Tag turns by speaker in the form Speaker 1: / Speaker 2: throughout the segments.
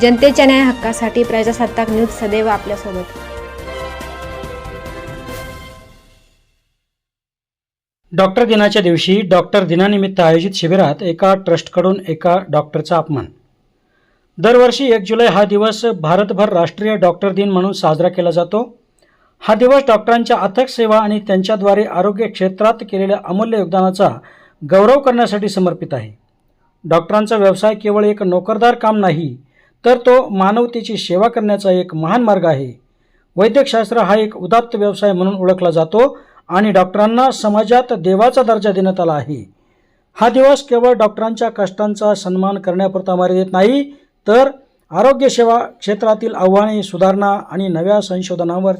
Speaker 1: जनतेच्या न्याय हक्कासाठी प्रजासत्ताक न्यूज सदैव आपल्यासोबत.
Speaker 2: डॉक्टर दिनाच्या दिवशी डॉक्टर दिनानिमित्त आयोजित शिबिरात एका ट्रस्टकडून एका डॉक्टरचा अपमान. दरवर्षी एक जुलै हा दिवस भारतभर राष्ट्रीय डॉक्टर दिन म्हणून साजरा केला जातो. हा दिवस डॉक्टरांच्या अथक सेवा आणि त्यांच्याद्वारे आरोग्य क्षेत्रात केलेल्या अमूल्य योगदानाचा गौरव करण्यासाठी समर्पित आहे. डॉक्टरांचा व्यवसाय केवळ एक नोकरदार काम नाही तर तो मानवतेची सेवा करण्याचा एक महान मार्ग आहे. वैद्यकशास्त्र हा एक उदात्त व्यवसाय म्हणून ओळखला जातो आणि डॉक्टरांना समाजात देवाचा दर्जा देण्यात आला आहे. हा दिवस केवळ डॉक्टरांच्या कष्टांचा सन्मान करण्यापुरता मर्यादित नाही तर आरोग्यसेवा क्षेत्रातील आव्हाने सुधारणा आणि नव्या संशोधनावर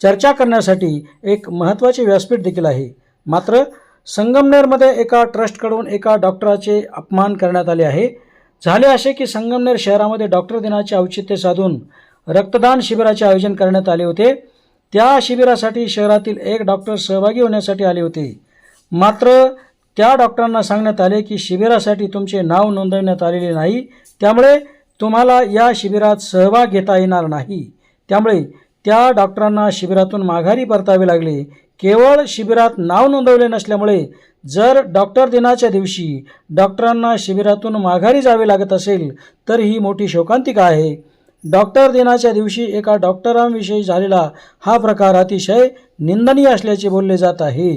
Speaker 2: चर्चा करण्यासाठी एक महत्त्वाचे व्यासपीठ देखील आहे. मात्र संगमनेरमध्ये एका ट्रस्टकडून एका डॉक्टराचे अपमान करण्यात आले आहे. झाले असे की संगमनेर शहरामध्ये डॉक्टर दिनाचे औचित्य साधून रक्तदान शिबिराचे आयोजन करण्यात आले होते. त्या शिबिरासाठी शहरातील एक डॉक्टर सहभागी होण्यासाठी आले होते. मात्र त्या डॉक्टरांना सांगण्यात आले की शिबिरासाठी तुमचे नाव नोंदवण्यात आलेले नाही. त्यामुळे तुम्हाला या शिबिरात सहभाग घेता येणार नाही. त्यामुळे त्या डॉक्टरांना शिबिरातून माघारी परतावे लागले. केवळ शिबिरात नाव नोंदवले नसल्यामुळे जर डॉक्टर दिनाच्या दिवशी डॉक्टरांना शिबिरातून माघारी जावे लागत असेल तर ही मोठी शोकांतिका आहे. डॉक्टर दिनाच्या दिवशी एका डॉक्टरांविषयी झालेला हा प्रकार अतिशय निंदनीय असल्याचे बोलले जात आहे.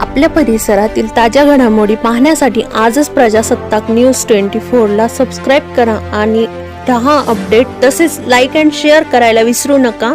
Speaker 3: आपल्या परिसरातील ताज्या घडामोडी पाहण्यासाठी आजच प्रजासत्ताक न्यूज ट्वेंटी फोरला सबस्क्राईब करा आणि दहा अपडेट तसेच लाईक अँड शेअर करायला विसरू नका.